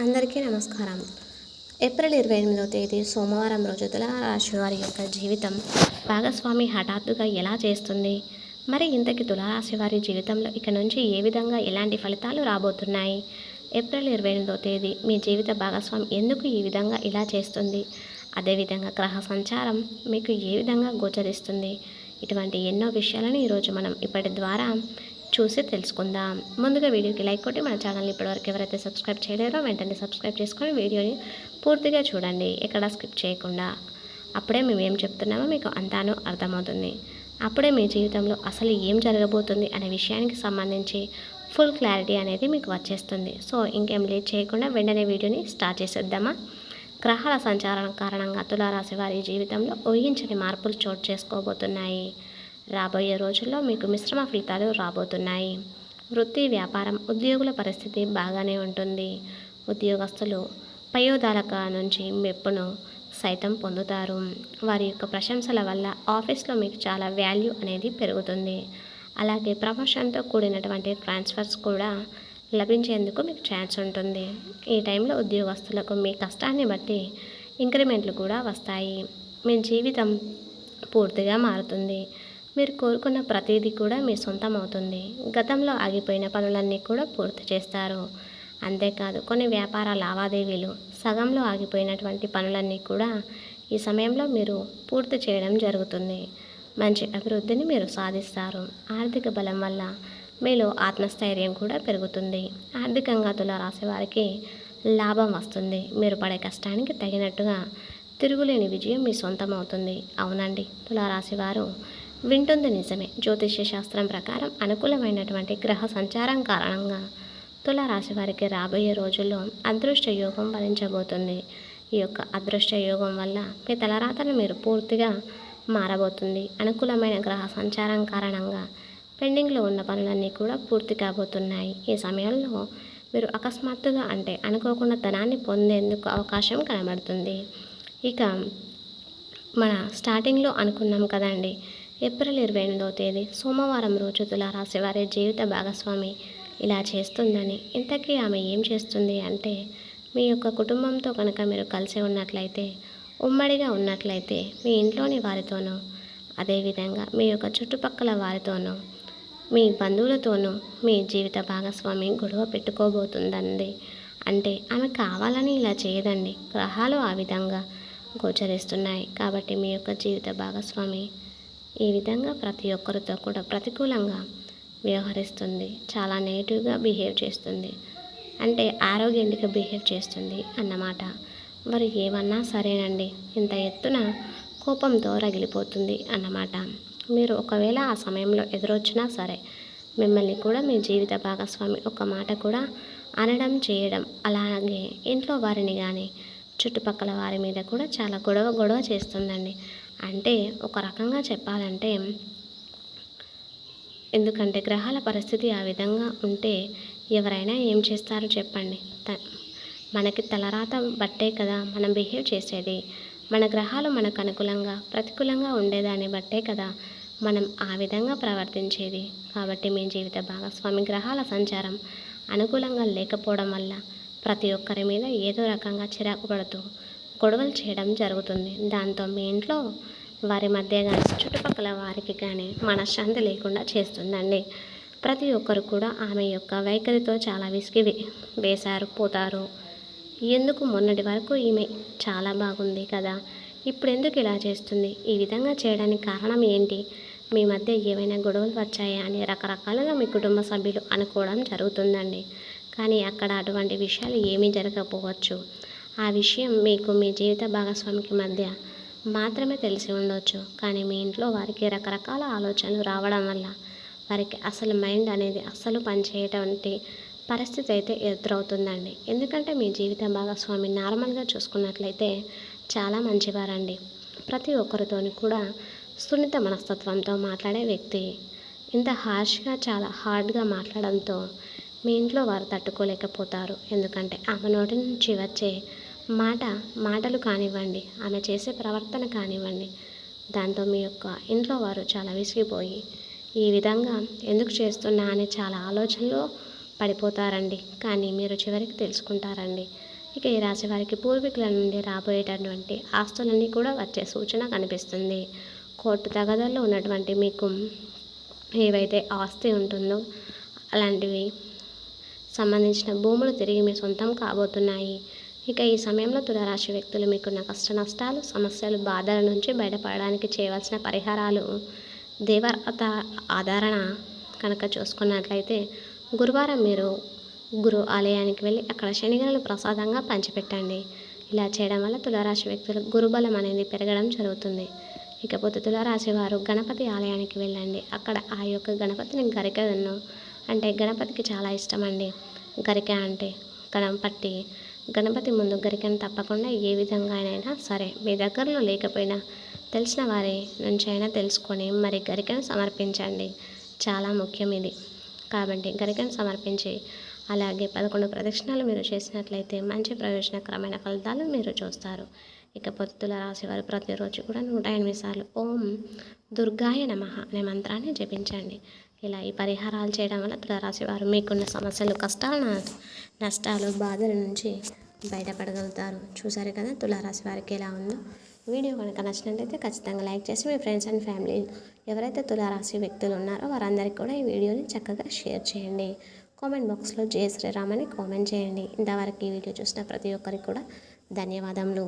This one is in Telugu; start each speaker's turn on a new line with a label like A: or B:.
A: అందరికీ నమస్కారం. ఏప్రిల్ ఇరవై ఎనిమిదవ తేదీ సోమవారం రోజు తులారాశి వారి యొక్క జీవితం భాగస్వామి హఠాత్తుగా ఎలా చేస్తుంది? మరి ఇంతకి తులారాశి వారి జీవితంలో ఇక నుంచి ఏ విధంగా ఎలాంటి ఫలితాలు రాబోతున్నాయి? ఏప్రిల్ ఇరవై ఎనిమిదవ తేదీ మీ జీవిత భాగస్వామి ఎందుకు ఈ విధంగా ఇలా చేస్తుంది? అదేవిధంగా గ్రహ సంచారం మీకు ఏ విధంగా గోచరిస్తుంది? ఇటువంటి ఎన్నో విషయాలను ఈరోజు మనం ఇప్పటి ద్వారా చూసి తెలుసుకుందాం. ముందుగా వీడియోకి లైక్ కొట్టి మన ఛానల్ని ఇప్పటివరకు ఎవరైతే సబ్స్క్రైబ్ చేయలేరో వెంటనే సబ్స్క్రైబ్ చేసుకొని వీడియోని పూర్తిగా చూడండి. ఎక్కడ స్కిప్ చేయకుండా. అప్పుడే మేము ఏం చెప్తున్నామో మీకు అంతాను అర్థమవుతుంది. అప్పుడే మీ జీవితంలో అసలు ఏం జరగబోతుంది అనే విషయానికి సంబంధించి ఫుల్ క్లారిటీ అనేది మీకు వచ్చేస్తుంది. సో ఇంకేం లేట్ చేయకుండా వెంటనే వీడియోని స్టార్ట్ చేసేద్దామా? గ్రహాల సంచారం కారణంగా తులారాశి వారి జీవితంలో ఊహించని మార్పులు చోటు చేసుకోబోతున్నాయి. రాబోయే రోజుల్లో మీకు మిశ్రమ ఫలితాలు రాబోతున్నాయి. వృత్తి వ్యాపారం ఉద్యోగుల పరిస్థితి బాగానే ఉంటుంది. ఉద్యోగస్తులు పయోదాలక నుంచి మెప్పును సైతం పొందుతారు. వారి యొక్క ప్రశంసల వల్ల ఆఫీస్లో మీకు చాలా వాల్యూ అనేది పెరుగుతుంది. అలాగే ప్రమోషన్తో కూడినటువంటి ట్రాన్స్ఫర్స్ కూడా లభించేందుకు మీకు ఛాన్స్ ఉంటుంది. ఈ టైంలో ఉద్యోగస్తులకు మీ కష్టాన్ని బట్టి ఇంక్రిమెంట్లు కూడా వస్తాయి. మీ జీవితం పూర్తిగా మారుతుంది. మీరు కోరుకున్న ప్రతిదీ కూడా మీ సొంతం అవుతుంది గతంలో ఆగిపోయిన పనులన్నీ కూడా పూర్తి చేస్తారు. అంతేకాదు కొన్ని వ్యాపార లావాదేవీలు సగంలో ఆగిపోయినటువంటి పనులన్నీ కూడా ఈ సమయంలో మీరు పూర్తి చేయడం జరుగుతుంది. మంచి అభివృద్ధిని మీరు సాధిస్తారు. ఆర్థిక బలం వల్ల మీలో ఆత్మస్థైర్యం కూడా పెరుగుతుంది. ఆర్థికంగా తులారాశి వారికి లాభం వస్తుంది. మీరు పడే కష్టానికి తగినట్టుగా తిరుగులేని విజయం మీ సొంతం అవుతుంది అవునండి తులారాశి వారు వింటుంది నిజమే. జ్యోతిష్య శాస్త్రం ప్రకారం అనుకూలమైనటువంటి గ్రహ సంచారం కారణంగా తులారాశి వారికి రాబోయే రోజుల్లో అదృష్ట యోగం వరించబోతుంది ఈ యొక్క అదృష్ట యోగం వల్ల మీ తలరాతను మీరు పూర్తిగా మారబోతుంది. అనుకూలమైన గ్రహ సంచారం కారణంగా పెండింగ్లో ఉన్న పనులన్నీ కూడా పూర్తి కాబోతున్నాయి. ఈ సమయంలో మీరు అకస్మాత్తుగా అంటే అనుకోకుండా ధనాన్ని పొందేందుకు అవకాశం కనబడుతుంది. ఇక మన స్టార్టింగ్లో అనుకున్నాం కదండి ఏప్రిల్ ఇరవై ఎనిమిదవ తేదీ సోమవారం రోజు తులారాశి వారి జీవిత భాగస్వామి ఇలా చేస్తుందని ఇంతకీ ఆమె ఏం చేస్తుంది అంటే మీ యొక్క కుటుంబంతో కనుక మీరు కలిసి ఉన్నట్లయితే ఉమ్మడిగా ఉన్నట్లయితే మీ ఇంట్లోని వారితోనూ అదేవిధంగా మీ యొక్క చుట్టుపక్కల వారితోనూ మీ బంధువులతోనూ మీ జీవిత భాగస్వామి గొడవ పెట్టుకోబోతుందండి. అంటే ఆమె కావాలని ఇలా చేయదండి. గ్రహాలు ఆ విధంగా గోచరిస్తున్నాయి. కాబట్టి మీ యొక్క జీవిత భాగస్వామి ఈ విధంగా ప్రతి ఒక్కరితో కూడా ప్రతికూలంగా వ్యవహరిస్తుంది. చాలా నెగిటివ్గా బిహేవ్ చేస్తుంది. అంటే ఆరోగ్యంగా బిహేవ్ చేస్తుంది అన్నమాట. మరి ఏమన్నా సరేనండి. ఇంత ఎత్తున కోపంతో రగిలిపోతుంది అన్నమాట. మీరు ఒకవేళ ఆ సమయంలో ఎదురొచ్చినా సరే మిమ్మల్ని కూడా మీ జీవిత భాగస్వామి ఒక మాట కూడా అనడం చేయడం అలాగే ఇంట్లో వారిని కానీ చుట్టుపక్కల వారి మీద కూడా చాలా గొడవ గొడవ చేస్తుందండి. అంటే ఒక రకంగా చెప్పాలంటే ఎందుకంటే గ్రహాల పరిస్థితి ఆ విధంగా ఉంటే ఎవరైనా ఏం చేస్తారో చెప్పండి. త మనకి తలరాత బట్టే కదా మనం బిహేవ్ చేసేది. మన గ్రహాలు మనకు అనుకూలంగా ప్రతికూలంగా ఉండేదాన్ని బట్టే కదా మనం ఆ విధంగా ప్రవర్తించేది. కాబట్టి మీ జీవిత భాగస్వామి గ్రహాల సంచారం అనుకూలంగా లేకపోవడం వల్ల ప్రతి ఒక్కరి మీద ఏదో రకంగా చిరాకు పడుతూ గొడవలు చేయడం జరుగుతుంది. దాంతో మీ ఇంట్లో వారి మధ్య కానీ చుట్టుపక్కల వారికి కానీ మనశ్శాంతి లేకుండా చేస్తుందండి. ప్రతి ఒక్కరు కూడా ఆమె యొక్క వైఖరితో చాలా విసిగి వేశారు పోతారు. ఎందుకు మొన్నటి వరకు ఈమె చాలా బాగుంది కదా ఇప్పుడు ఎందుకు ఇలా చేస్తుంది? ఈ విధంగా చేయడానికి కారణం ఏంటి? మీ మధ్య ఏమైనా గొడవలు వచ్చాయా అని రకరకాలుగా మీ కుటుంబ సభ్యులు అనుకోవడం జరుగుతుందండి. కానీ అక్కడ అటువంటి విషయాలు ఏమీ జరగకపోవచ్చు. ఆ విషయం మీకు మీ జీవిత భాగస్వామికి మధ్య మాత్రమే తెలిసి ఉండవచ్చు కానీ మీ ఇంట్లో వారికి రకరకాల ఆలోచనలు రావడం వల్ల వారికి అసలు మైండ్ అనేది అస్సలు పనిచేయటువంటి పరిస్థితి అయితే ఎదురవుతుందండి. ఎందుకంటే మీ జీవిత భాగస్వామి నార్మల్గా చూసుకున్నట్లయితే చాలా మంచివారండి. ప్రతి ఒక్కరితోని కూడా సున్నిత మనస్తత్వంతో మాట్లాడే వ్యక్తి ఇంత హార్ష్గా చాలా హార్డ్గా మాట్లాడడంతో మీ ఇంట్లో వారు తట్టుకోలేకపోతారు. ఎందుకంటే ఆమె నోటి నుంచి వచ్చే మాట మాటలు కానివ్వండి ఆమె చేసే ప్రవర్తన కానివ్వండి దాంతో మీ యొక్క ఇంట్లో వారు చాలా విసిగిపోయి ఈ విధంగా ఎందుకు చేస్తున్నా అని చాలా ఆలోచనలో పడిపోతారండి. కానీ మీరు చివరికి తెలుసుకుంటారండి. ఇక ఈ రాశి వారికి పూర్వీకుల నుండి రాబోయేటటువంటి ఆస్తులన్నీ కూడా వచ్చే సూచన కనిపిస్తుంది. కోర్టు తగదల్లో ఉన్నటువంటి మీకు ఏవైతే ఆస్తి ఉంటుందో అలాంటివి సంబంధించిన భూములు తిరిగి మీ సొంతం కాబోతున్నాయి. ఇక ఈ సమయంలో తులారాశి వ్యక్తులు మీకున్న కష్ట నష్టాలు సమస్యలు బాధల నుంచి బయటపడడానికి చేయవలసిన పరిహారాలు దేవత ఆధారణ కనుక చూసుకున్నట్లయితే గురువారం మీరు గురు ఆలయానికి వెళ్ళి అక్కడ శనిగలను ప్రసాదంగా పంచిపెట్టండి. ఇలా చేయడం వల్ల తులారాశి వ్యక్తులు గురుబలం అనేది పెరగడం జరుగుతుంది. ఇకపోతే తులారాశి వారు గణపతి ఆలయానికి వెళ్ళండి. అక్కడ ఆ యొక్క గణపతిని గరికను అంటే గణపతికి చాలా ఇష్టం అండి గరిక అంటే గణపతి గణపతి ముందు గరికను తప్పకుండా ఏ విధంగా అయినా సరే మీ దగ్గరలో లేకపోయినా తెలిసిన వారి నుంచి అయినా తెలుసుకొని మరి గరికను సమర్పించండి. చాలా ముఖ్యం ఇది. కాబట్టి గరికను సమర్పించి అలాగే పదకొండు ప్రదక్షిణాలు మీరు చేసినట్లయితే మంచి ప్రయోజనకరమైన ఫలితాలు మీరు చూస్తారు. ఇక పొత్తుల రాశి వారు ప్రతిరోజు కూడా నూట ఎనిమిది సార్లు ఓం దుర్గాయ నమః అనే మంత్రాన్ని జపించండి. ఇలా ఈ పరిహారాలు చేయడం వల్ల తులారాశి వారు మీకున్న సమస్యలు కష్టాలు నష్టాలు బాధల నుంచి బయటపడగలుగుతారు. చూసారు కదా తులారాశి వారికి ఎలా ఉందో? వీడియో కనుక నచ్చినట్లయితే ఖచ్చితంగా లైక్ చేసి మీ ఫ్రెండ్స్ అండ్ ఫ్యామిలీ ఎవరైతే తులారాశి వ్యక్తులు ఉన్నారో వారందరికీ కూడా ఈ వీడియోని చక్కగా షేర్ చేయండి. కామెంట్ బాక్స్లో జయ శ్రీరామ్ అని కామెంట్ చేయండి. ఇంతవరకు ఈ వీడియో చూసిన ప్రతి ఒక్కరికి కూడా ధన్యవాదములు.